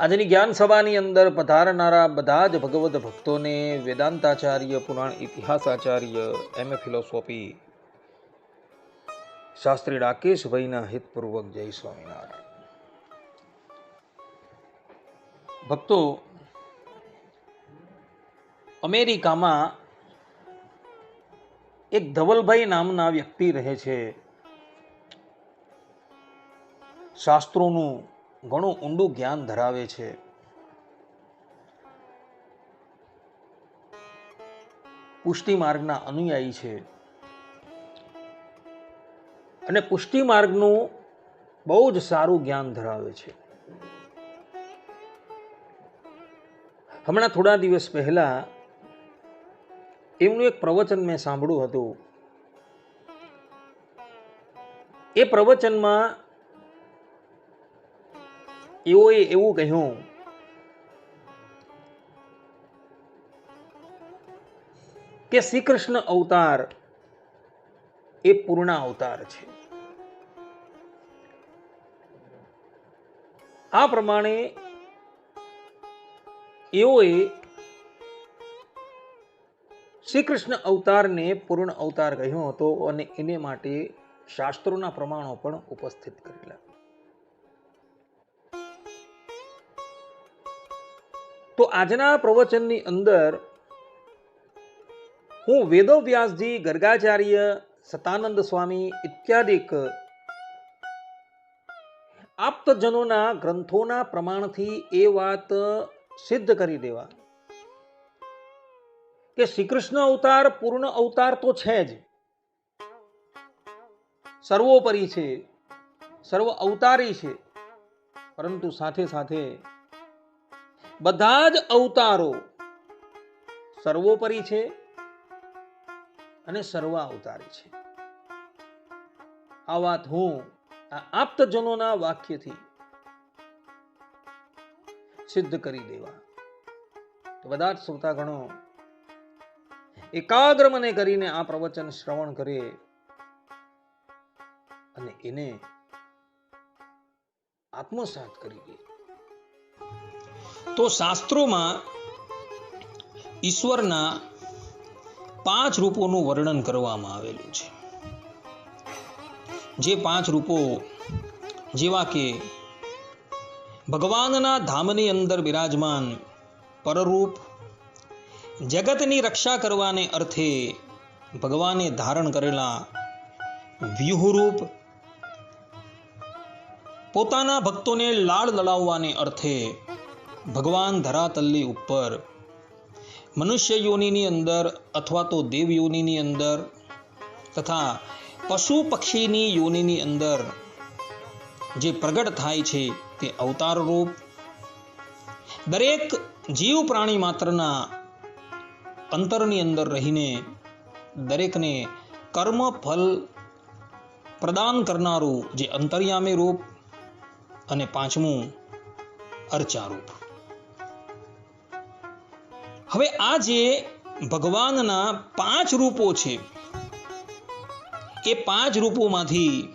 આજની જ્ઞાન સભાની અંદર પધારનારા બધા જ ભગવત ભક્તોને વેદાંતાચાર્ય, પુરાણ ઇતિહાસાચાર્ય, એમ. એ. ફિલોસોફી, શાસ્ત્રી રાકેશભાઈના હિતપૂર્વક જય સ્વામિનારાયણ. ભક્તો, અમેરિકામાં એક ધવલભાઈ નામના વ્યક્તિ રહે છે. શાસ્ત્રોનું ઘણું ઊંડું જ્ઞાન ધરાવે છે. પુષ્ટિ માર્ગના અનુયાયી છે. અને પુષ્ટિ માર્ગનું બહુ જ સારું જ્ઞાન ધરાવે છે. હમણાં થોડા દિવસ પહેલા એમનું એક પ્રવચન મેં સાંભળ્યું હતું. એ પ્રવચનમાં એઓએ એવું કહ્યું કે શ્રી કૃષ્ણ અવતાર એ પૂર્ણ અવતાર છે આ પ્રમાણે એઓએ શ્રી કૃષ્ણ અવતારને પૂર્ણ અવતાર કહ્યો હતો અને એને માટે શાસ્ત્રોના પ્રમાણો પણ ઉપસ્થિત કરેલા તો આજના પ્રવચનની અંદર હું વેદવ્યાસજી, ગર્ગાચાર્ય, સતાનંદ સ્વામી ઇત્યાદિક આપ્તજનોના ગ્રંથોના પ્રમાણથી એ વાત સિદ્ધ કરી દેવા કે શ્રી કૃષ્ણ અવતાર પૂર્ણ અવતાર તો છે જ. સર્વોપરી છે, સર્વ અવતારી છે, પરંતુ સાથે સાથે બધા જ અવતારો સર્વોપરી છે અને સર્વા અવતારી છે. આ વાત હું આ આપ્તજનોના વાક્યથી સિદ્ધ કરી દેવા. બધા જ શ્રોતાગણો એકાગ્ર મને કરીને આ પ્રવચન શ્રવણ કરે અને એને આત્મસાત કરી દે. તો શાસ્ત્રોમાં ઈશ્વરના પાંચ રૂપોનું વર્ણન કરવામાં આવેલું છે. જે પાંચ રૂપો જેવા કે ભગવાનના ધામની અંદર બિરાજમાન પરરૂપ, જગતની રક્ષા કરવાને અર્થે ભગવાને ધારણ કરેલા વ્યૂહરૂપ, પોતાના ભક્તોને લાળ લડાવવાને અર્થે ભગવાન ધરાતલ્લી ઉપર. મનુષ્ય યોનિની અંદર અથવા તો દેવ યોનિની અંદર તથા પશુ પક્ષીની યોનિની અંદર જે પ્રગટ થાય છે તે અવતાર રૂપ. દરેક જીવ પ્રાણી માત્રના અંતરની અંદર રહીને દરેકને કર્મ ફલ પ્રદાન કરનારું જે અંતર્યામી રૂપ અને પાંચમું અર્ચારૂપ. હવે આ જે ભગવાનના પાંચ રૂપો છે, એ પાંચ રૂપોમાંથી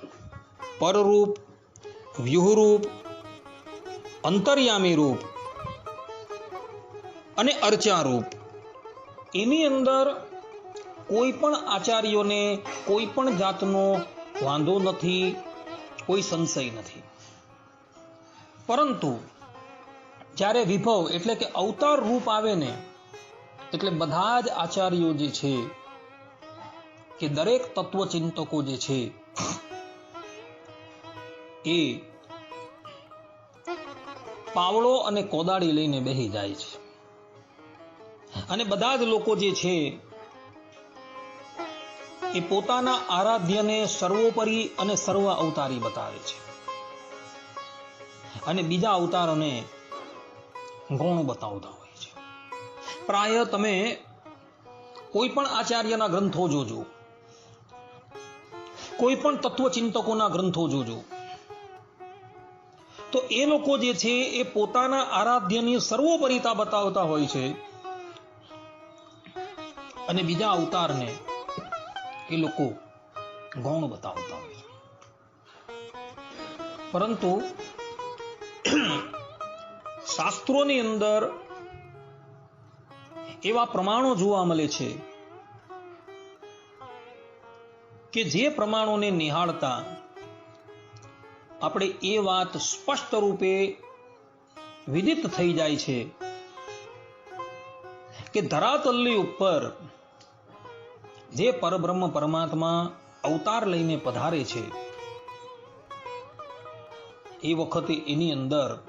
પરરૂપ, વ્યૂહરૂપ, અંતર્યામી રૂપ અને અર્ચારૂપ. એની અંદર કોઈ પણ આચાર્યોને કોઈ પણ જાતનો વાંધો નથી, કોઈ સંશય નથી. પરંતુ જ્યારે વિભવ એટલે કે અવતાર રૂપ આવે ને એટલે બધા જ આચાર્યો જે છે, કે દરેક તત્વચિંતકો જે છે, એ પાવડો અને કોદાળી લઈને બેહી જાય છે. અને બધા જ લોકો જે છે, એ પોતાના આરાધ્યને સર્વોપરી અને સર્વ અવતારી બતાવે છે. અને બીજા અવતારોને ગૌણ બતાવતા પ્રાય તમે કોઈ પણ આચાર્યના ગ્રંથો જોજો. કોઈ પણ તત્વચિંતકોના ગ્રંથો જોજો. તો એ લોકો જે છે એ પોતાના આરાધ્યની સર્વોપરિતા બતાવતા હોય છે અને બીજા અવતારને એ લોકો ગૌણ બતાવતા હોય છે. પરંતુ શાસ્ત્રોની અંદર એવા પ્રમાણો જોવા મળે છે કે જે પ્રમાણોને નિહાળતા આપણે એ વાત સ્પષ્ટ રૂપે વિદિત થઈ જાય છે કે ધરાતલ્લી ઉપર જે પરબ્રહ્મ પરમાત્મા અવતાર લઈને પધારે છે, એ વખતે એની અંદર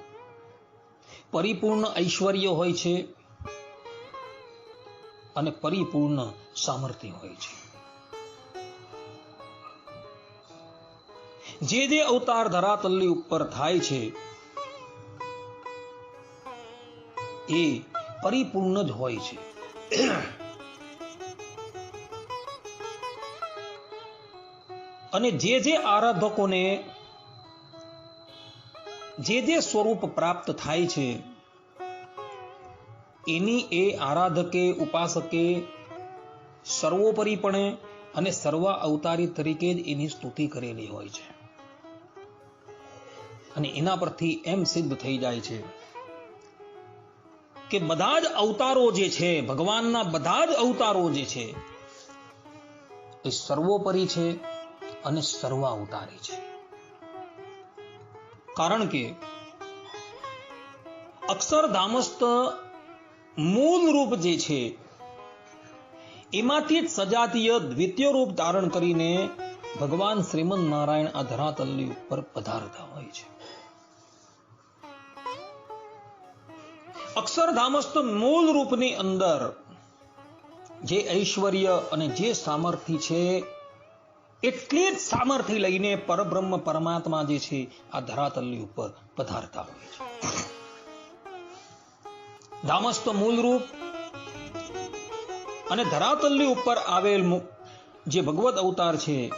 પરિપૂર્ણ ઐશ્વર્ય હોય છે. અને પરિપૂર્ણ સામર્થ્ય હોય છે. જે જે અવતાર ધરાતલ્લી ઉપર થાય છે, એ પરિપૂર્ણ જ હોય છે. અને જે જે આરાધકોને જે જે સ્વરૂપ પ્રાપ્ત થાય છે એની એ આરાધકે, ઉપાસકે સર્વોપરીપણે અને સર્વ અવતારી તરીકે જ એની સ્તુતિ કરેલી હોય છે. અને એના પરથી એમ સિદ્ધ થઈ જાય છે કે બધા જ અવતારો જે છે, ભગવાનના બધા જ અવતારો જે છે, એ સર્વોપરી છે અને સર્વ અવતારી છે. કારણ કે અક્ષરધામસ્થ મૂળ રૂપ જે છે, એમાંથી જ સજાતીય દ્વિતીય રૂપ ધારણ કરીને ભગવાન શ્રીમદ નારાયણ આ ધરાતલની ઉપર પધારતા હોય છે. અક્ષરધામસ્થ મૂળ રૂપની અંદર જે ઐશ્વર્ય અને જે સામર્થ્ય છે, એટલી જ સામર્થ્ય લઈને પરબ્રહ્મ પરમાત્મા જે છે, આ ધરાતલની ઉપર પધારતા હોય છે. મૂળ રૂપ અને ધરાતલની ઉપર આવેલ જે ભગવત અવતાર છે,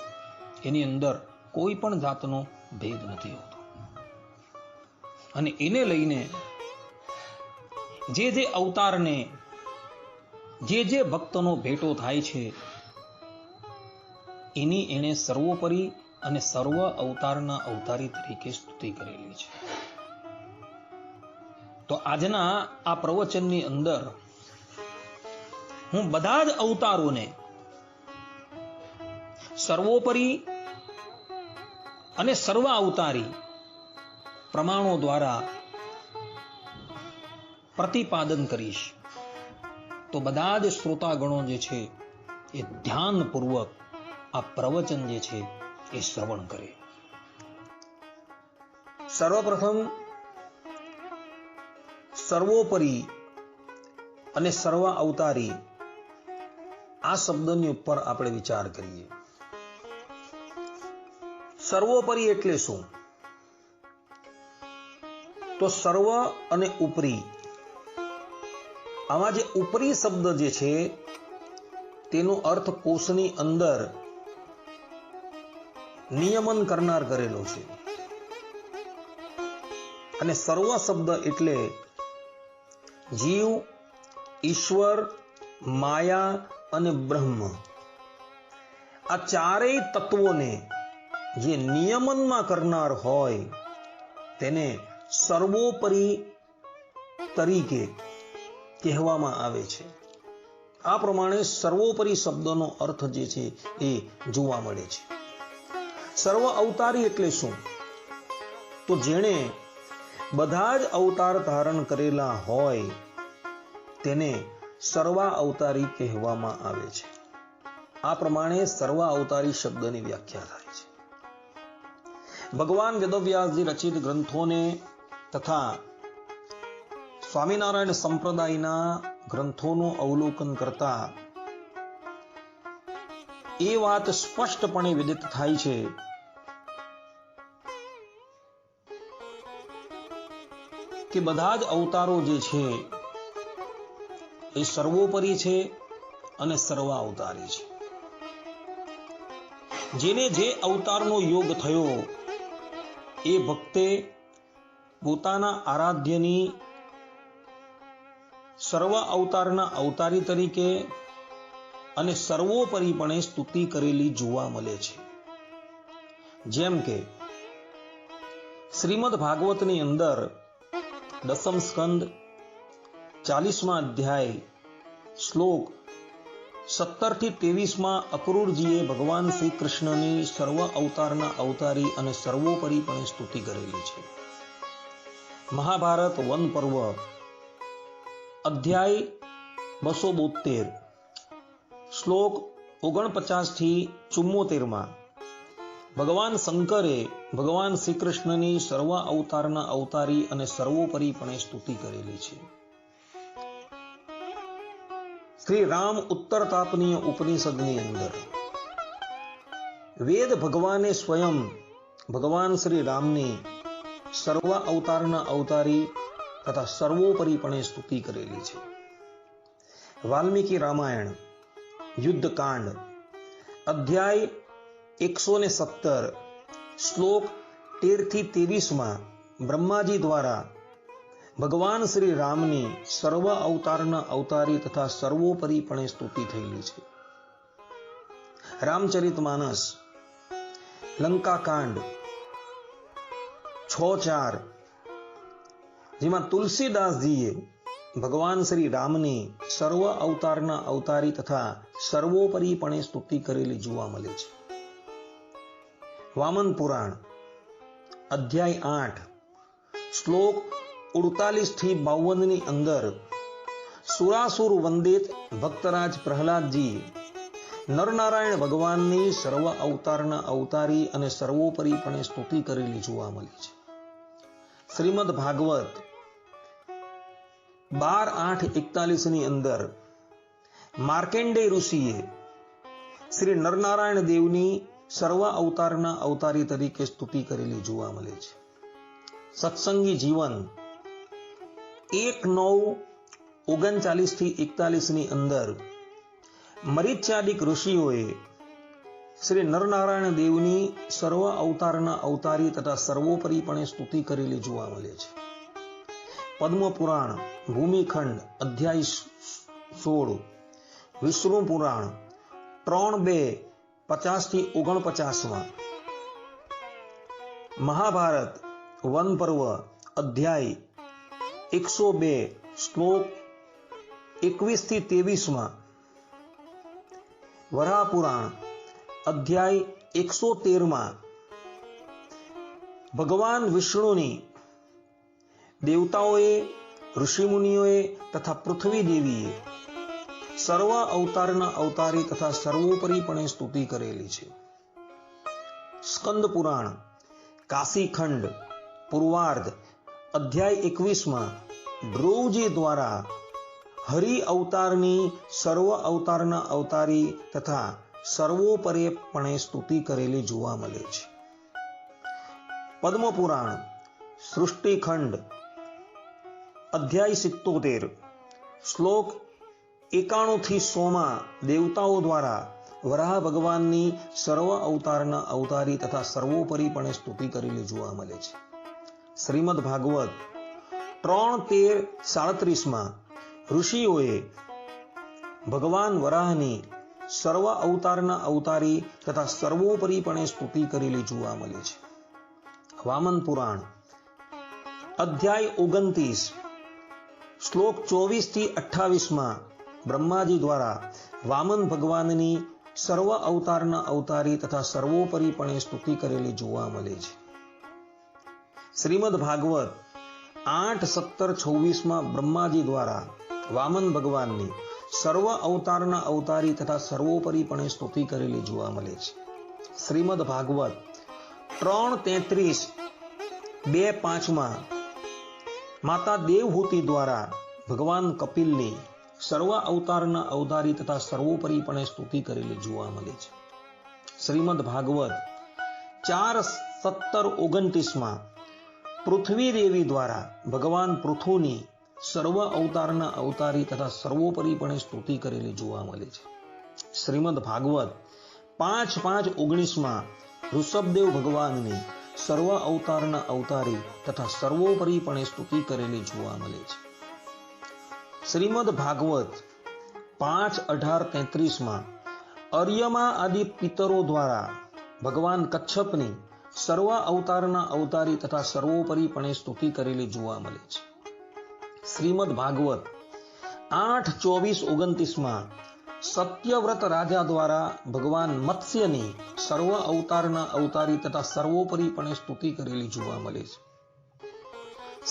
એની અંદર કોઈ પણ જાતનો ભેદ નથી હોતો. અને એને લઈને જે જે અવતારને જે જે ભક્તનો ભેટો થાય છે, એની એણે સર્વોપરી અને સર્વ અવતારના અવતારી તરીકે સ્તુતિ કરેલી છે. તો આજના આ પ્રવચનની અંદર હું બધા જ અવતારોને સર્વોપરી અને સર્વ અવતારી પ્રમાણો દ્વારા પ્રતિપાદન કરીશ. તો બધા જ શ્રોતાગણો જે છે એ ધ્યાનપૂર્વક આ પ્રવચન જે છે એ શ્રવણ કરે. સર્વપ્રથમ સર્વોપરી અને સર્વ અવતારી આ શબ્દની ઉપર આપણે વિચાર કરીએ. સર્વોપરી એટલે શું? તો સર્વ અને ઉપરી. આમાં જે ઉપરી શબ્દ જે છે, તેનો અર્થ કોષની અંદર નિયમન કરનાર કરેલો છે. અને સર્વ શબ્દ એટલે જીવ, ઈશ્વર, માયા અને બ્રહ્મ. આ ચારેય તત્વોને જે નિયમનમાં કરનાર હોય, તેને સર્વોપરી તરીકે કહેવામાં આવે છે. આ પ્રમાણે સર્વોપરી શબ્દનો અર્થ જે છે એ જોવા મળે છે. સર્વ અવતારી એટલે શું? તો જેણે બધા જ અવતાર ધારણ કરેલા હોય તેને સર્વા અવતારી કહેવામાં આવે છે. આ પ્રમાણે સર્વ અવતારી શબ્દની વ્યાખ્યા થાય છે. ભગવાન વેદવ્યાસજી રચિત ગ્રંથોને તથા સ્વામિનારાયણ સંપ્રદાયના ગ્રંથોનું અવલોકન કરતા એ વાત સ્પષ્ટપણે વિદિત થાય છે કે બધા જ અવતારો જે છે, એ સર્વોપરી છે અને સર્વ અવતારી છે. જેને જે અવતારનો યોગ થયો, એ ભક્તે પોતાના આરાધ્યની સર્વ અવતારના અવતારી તરીકે અને સર્વોપરીપણે સ્તુતિ કરેલી જોવા મળે છે. જેમ કે, શ્રીમદ ભાગવતની અંદર દસમ સ્કંદ, ચાલીસમાં અધ્યાય, શ્લોક સત્તરથી ત્રેવીસમાં અક્રૂરજીએ ભગવાન શ્રી કૃષ્ણની સર્વ અવતારના અવતારી અને સર્વોપરીપણે સ્તુતિ કરેલી છે. મહાભારત વન પર્વ, અધ્યાય બસો બોતેર, શ્લોક ઓગણપચાસથી ચુમ્મોતેરમાં ભગવાન શંકરે ભગવાન શ્રી કૃષ્ણની સર્વ અવતારના અવતારી અને સર્વોપરીપણે સ્તુતિ કરેલી છે. શ્રી રામ ઉત્તર તાપનીય ઉપનિષદની અંદર વેદ ભગવાને સ્વયં ભગવાન શ્રી રામની સર્વ અવતારના અવતારી તથા સર્વોપરીપણે સ્તુતિ કરેલી છે. વાલ્મીકી રામાયણ, યુદ્ધકાંડ, અધ્યાય એકસો ને સત્તર શ્લોક તેરથી ત્રેવીસમાં બ્રહ્માજી દ્વારા ભગવાન શ્રી રામની સર્વ અવતારના અવતારી તથા સર્વોપરીપણે સ્તુતિ થયેલી છે. રામચરિત માનસ, લંકાકાંડ, છ ચાર, જેમાં તુલસીદાસજીએ ભગવાન શ્રી રામની સર્વ અવતારના અવતારી તથા સર્વોપરીપણે સ્તુતિ કરેલી જોવા મળે છે. વામન પુરાણ, અધ્યાય આઠ, શ્લોક ઉડતાલીસથી બાવનની અંદર, સુરાસુર વંદિત ભક્તરાજ પ્રહલાદજી, નરનારાયણ ભગવાનની સર્વ અવતારના અવતારી અને સર્વોપરીપણે સ્તુતિ કરેલી જોવા મળી છે. શ્રીમદ ભાગવત, બાર આઠ એકતાલીસની અંદર, માર્કેન્ડે ઋષિએ શ્રી નરનારાયણ દેવની સર્વ અવતારના અવતારી તરીકે સ્તુતિ કરેલી જોવા મળે છે. સત્સંગી જીવન એક નવ ઓગણચાલીસથી એકતાલીસની અંદર મરિચ્યાદિક ઋષિઓએ શ્રી નરનારાયણ દેવની સર્વ અવતારના અવતારી તથા સર્વોપરીપણે સ્તુતિ કરેલી જોવા મળે છે. પદ્મ પુરાણ ભૂમિખંડ, અધ્યાય સોળ વિષ્ણુ પુરાણ ત્રણ બે પચાસથી ઓગણપચાસમાં. મહાભારત વન પર્વ અધ્યાય, એકસો બે, શ્લોક એકવીસથી ત્રેવીસમાં. વરાહપુરાણ, અધ્યાય એકસો તેરમાં. ભગવાન વિષ્ણુની દેવતાઓએ, ઋષિમુનિઓએ તથા પૃથ્વી દેવીએ સર્વ અવતારના અવતારી તથા સર્વોપરીપણે સ્તુતિ કરેલી છે. સ્કંદ પુરાણ કાશીખંડ, પૂર્વાર્ધ, અધ્યાય એકવીસમાં ધ્રુવજી દ્વારા હરિ અવતારની સર્વ અવતારના અવતારી તથા સર્વોપરીપણે સ્તુતિ કરેલી જોવા મળે છે. પદ્મપુરાણ, સૃષ્ટિખંડ, અધ્યાય સિત્તોતેર, શ્લોક એકાણું થી સોમાં દેવતાઓ દ્વારા વરાહ ભગવાનની સર્વ અવતારના અવતારી તથા સર્વોપરીપણે સ્તુતિ કરેલી જોવા મળે છે. શ્રીમદ ભાગવત ત્રણ તેર સાડત્રીસમાં ઋષિઓએ ભગવાન વરાહની સર્વ અવતારના અવતારી તથા સર્વોપરીપણે સ્તુતિ કરેલી જોવા મળે છે. વામન પુરાણ અધ્યાય ઓગણત્રીસ, શ્લોક ચોવીસથી અઠ્ઠાવીસમાં બ્રહ્માજી દ્વારા વામન ભગવાનની સર્વ અવતારના અવતારી તથા સર્વોપરીપણે સ્તુતિ કરેલી જોવા મળે છે. શ્રીમદ ભાગવત આઠ, સત્તર, છવ્વીસમાં બ્રહ્માજી દ્વારા વામન ભગવાનની સર્વ અવતારના અવતારી તથા સર્વોપરીપણે સ્તુતિ કરેલી જોવા મળે છે. શ્રીમદ ભાગવત ત્રણ, તેત્રીસ, બે, પાંચમાં માતા દેવહૂતિ દ્વારા ભગવાન કપિલની સર્વ અવતારના અવતારી તથા સર્વોપરીપણે સ્તુતિ કરેલી જોવા મળે છે. શ્રીમદ ભાગવત ચાર સત્તર ઓગણત્રીસમાં પૃથ્વી દેવી દ્વારા ભગવાન પૃથુની સર્વ અવતારના અવતારી તથા સર્વોપરીપણે સ્તુતિ કરેલી જોવા મળે છે. શ્રીમદ ભાગવત પાંચ પાંચ ઓગણીસમાં ઋષભદેવ ભગવાનની સર્વ અવતારના અવતારી તથા સર્વોપરીપણે સ્તુતિ કરેલી જોવા મળે છે. શ્રીમદ ભાગવત, પાંચ અઢાર તેત્રીસમાં, અર્યમા આદિ પિતરો દ્વારા ભગવાન કચ્છપની સર્વ અવતારના અવતારી તથા સર્વોપરીપણે સ્તુતિ કરેલી જોવા મળે છે. શ્રીમદ ભાગવત, આઠ ચોવીસ ઓગણત્રીસમાં, સત્યવ્રત રાજા દ્વારા ભગવાન મત્સ્યની સર્વ અવતારના અવતારી તથા સર્વોપરીપણે સ્તુતિ કરેલી જોવા મળે છે.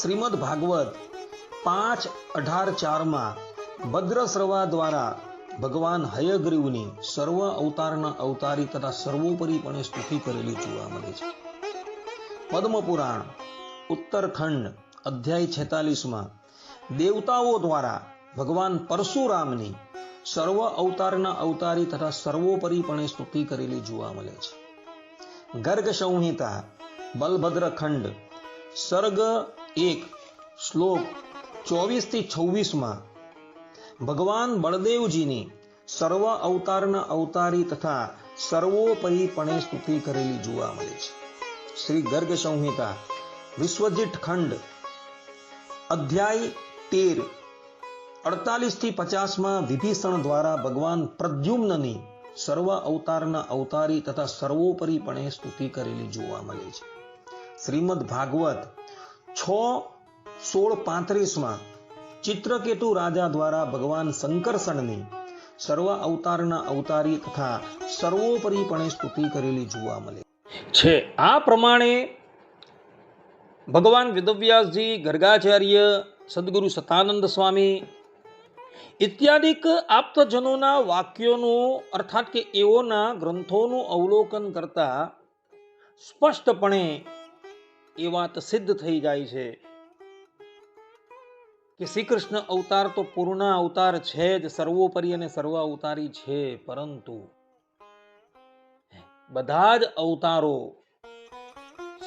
શ્રીમદ ભાગવત પાંચ અઢાર ચારમાં ભદ્રશ્રવા દ્વારા ભગવાન હયગ્રીવની સર્વ અવતારના અવતારી તથા સર્વોપરીપણે સ્તુતિ કરેલી જોવા મળે છે. પદ્મપુરાણ, ઉત્તરખંડ, અધ્યાય છેતાલીસમાં દેવતાઓ દ્વારા ભગવાન પરશુરામની સર્વ અવતારના અવતારી તથા સર્વોપરીપણે સ્તુતિ કરેલી જોવા મળે છે. ગર્ગ સંહિતા બલભદ્ર ખંડ સર્ગ એક, શ્લોક ચોવીસથી છવ્વીસમાં ભગવાન બળદેવજીની સર્વ અવતારના અવતારી તથા સર્વોપરીપણે સ્તુતિ કરેલી જોવા મળે છે. શ્રી ગર્ગ સંહિતા વિશ્વજીત ખંડ અધ્યાય તેર અડતાલીસથી પચાસમાં વિભીષણ દ્વારા ભગવાન પ્રદ્યુમ્નની સર્વ અવતારના અવતારી તથા સર્વોપરીપણે સ્તુતિ કરેલી જોવા મળે છે. શ્રીમદ ભાગવત છ સોળ પાંત્રીસમાં ચિત્રકેતુ રાજા દ્વારા ભગવાન શંકરસણની સર્વ અવતારના અવતારી તથા સર્વોપરીપણે સ્તુતિ કરેલી જોવા મળે. છે. આ પ્રમાણે ભગવાન વેદવ્યાસજી, ગર્ગાચાર્ય, સદગુરુ સતાનંદ સ્વામી ઇત્યાદિક આપ્તજનોના વાક્યોનું, અર્થાત કે એઓના ગ્રંથોનું અવલોકન કરતા સ્પષ્ટપણે એ વાત સિદ્ધ થઈ જાય છે. કે શ્રી કૃષ્ણ અવતાર તો પૂર્ણ અવતાર છે જ, સર્વોપરી અને સર્વ અવતારી છે, પરંતુ બધા જ અવતારો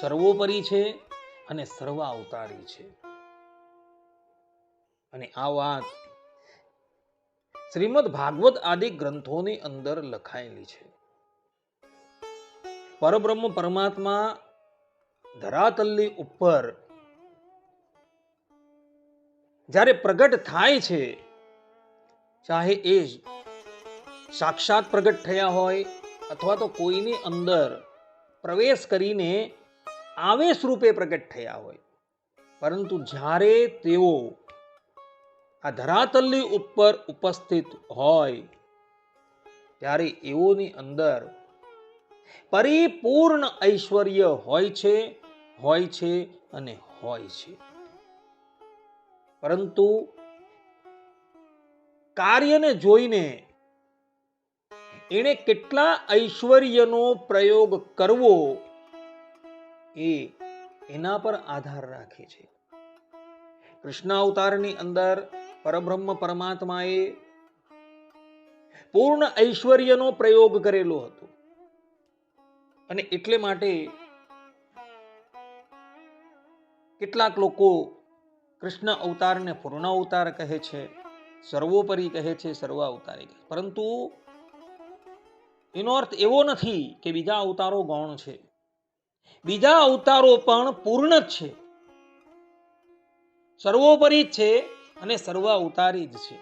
સર્વોપરી છે અને સર્વ અવતારી છે. અને આ વાત શ્રીમદ ભાગવત આદિ ગ્રંથોની અંદર લખાયેલી છે. પરબ્રહ્મ પરમાત્મા ધરાતલની ઉપર જ્યારે પ્રગટ થાય છે, ચાહે એ સાક્ષાત પ્રગટ થયા હોય અથવા તો કોઈની અંદર પ્રવેશ કરીને આવેશ રૂપે પ્રગટ થયા હોય. પરંતુ જ્યારે તેઓ આ ધરાતલની ઉપર ઉપસ્થિત હોય, ત્યારે એઓની અંદર પરિપૂર્ણ ઐશ્વર્ય હોય છે હોય છે અને હોય છે. પરંતુ કાર્યને જોઈને એણે કેટલા ઐશ્વર્યનો પ્રયોગ કરવો એ એના પર આધાર રાખે છે. કૃષ્ણ અવતારની અંદર પરબ્રહ્મ પરમાત્માએ પૂર્ણ ઐશ્વર્યનો પ્રયોગ કરેલો હતો. અને એટલે માટે કેટલાક લોકો કૃષ્ણ અવતારને પૂર્ણ અવતાર કહે છે, સર્વોપરી કહે છે, સર્વ અવતારી કહે પરંતુ એનો અર્થ એવો નથી કે બીજા અવતારો ગૌણ છે. બીજા અવતારો પણ પૂર્ણ જ છે. સર્વોપરી જ છે અને સર્વ અવતારી જ છે.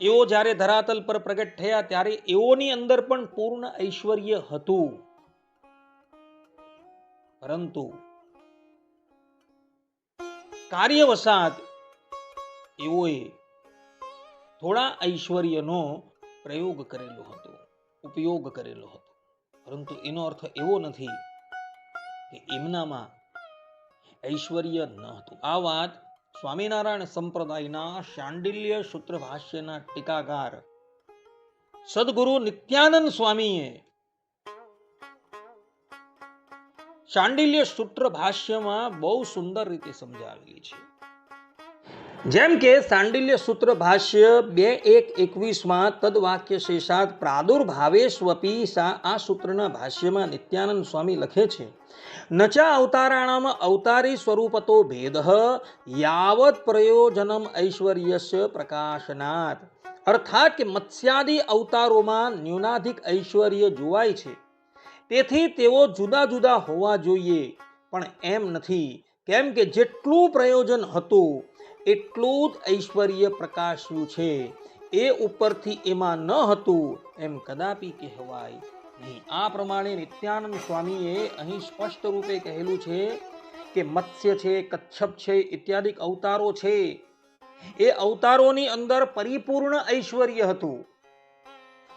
એઓ જ્યારે ધરાતલ પર પ્રગટ થયા ત્યારે એઓની અંદર પણ પૂર્ણ ઐશ્વર્ય હતું. પરંતુ કાર્યવશાત એઓએ થોડા ઐશ્વર્યનો પ્રયોગ કરેલો હતો, ઉપયોગ કરેલો હતો. પરંતુ એનો અર્થ એવો નથી કે એમનામાં ઐશ્વર્ય ન હતું. આ વાત સ્વામિનારાયણ સંપ્રદાયના શાંડિલ્ય સૂત્ર ભાષ્યના ટીકાકાર સદગુરુ નિત્યાનંદ સ્વામીએ શાંડિલ્ય સૂત્ર ભાષ્યમાં બહુ સુંદર રીતે સમજાવેલી છે. જેમ કે સાંડિલ્ય સૂત્ર ભાષ્ય બે એક એકવીસમાં તદવાક્ય શેષાત પ્રાદુર્ભાવેશ્વપી સા આ સૂત્રના ભાષ્યમાં નિત્યાનંદ સ્વામી લખે છે. નચા અવતારાણામ અવતારી સ્વરૂપતો ભેદ યાવત પ્રયોજનમ ઐશ્વર્યસ્ય પ્રકાશનાથ અર્થાત કે મત્સ્યાદિ અવતારોમાં ન્યૂનાધિક ઐશ્વર્ય જોવાય છે. તેથી તેઓ જુદા જુદા હોવા જોઈએ. પણ એમ નથી. કેમ કે જેટલું પ્રયોજન હતું, એટલું જ ઐશ્વર્ય પ્રકાશ્યું છે. એ ઉપરથી એમાં ન હતું એમ કદાપી કહેવાય. નહીં, આ પ્રમાણે નિત્યાનંદ સ્વામીએ અહીં સ્પષ્ટ રૂપે કહેલું છે કે મત્સ્ય છે, કચ્છપ છે, ઇત્યાદિ અવતારો છે. એ અવતારોની અંદર પરિપૂર્ણ ઐશ્વર્ય હતું.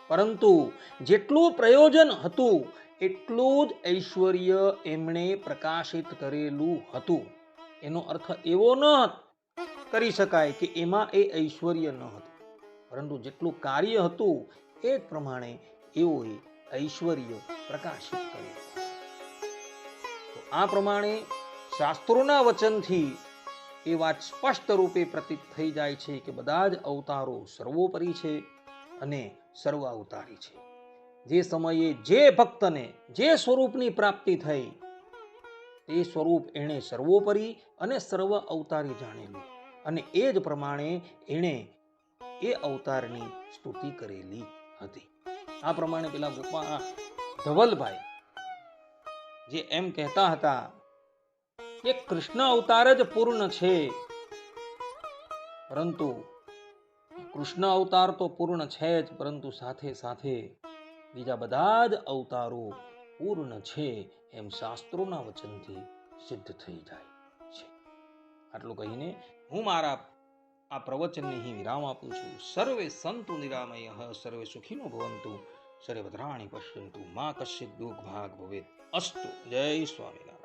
પરંતુ જેટલું પ્રયોજન હતું એટલું જ ઐશ્વર્ય એમણે પ્રકાશિત કરેલું હતું. એનો અર્થ એવો ન કરી શકાય કે એમાં એ ઐશ્વર્ય ન હતું. પરંતુ જેટલું કાર્ય હતું, એ પ્રમાણે એઓએ ઐશ્વર્ય પ્રકાશિત કર્યું. આ પ્રમાણે શાસ્ત્રોના વચનથી એ વાત સ્પષ્ટ રૂપે પ્રતીત થઈ જાય છે કે બધા જ અવતારો સર્વોપરી છે અને સર્વ અવતારી છે. જે સમયે જે ભક્તને જે સ્વરૂપની પ્રાપ્તિ થઈ, તે સ્વરૂપ એણે સર્વોપરી અને સર્વ અવતારી જાણેલું અને એ જ પ્રમાણે એણે એ અવતારની સ્તુતિ કરેલી હતી. આ પ્રમાણે પેલા ગોપા, ધવલભાઈ જે એમ કહેતા હતા કે કૃષ્ણ અવતાર જ પૂર્ણ છે, પરંતુ કૃષ્ણ અવતાર તો પૂર્ણ છે જ, પરંતુ સાથે સાથે બીજા બધા જ અવતારો પૂર્ણ છે એમ શાસ્ત્રોના વચનથી સિદ્ધ થઈ જાય છે. આટલું કહીને હું મારા આ પ્રવચનને અહીં વિરામ આપું છું. સર્વે સંતુ નિરામય, સર્વે સુખીનો ભવંતુ સર્વે ભદ્રાણી પશ્યંતુ, મા કશ્ય દુઃખ ભાગ ભવેત. અસ્તુ. જય સ્વામિનારાયણ.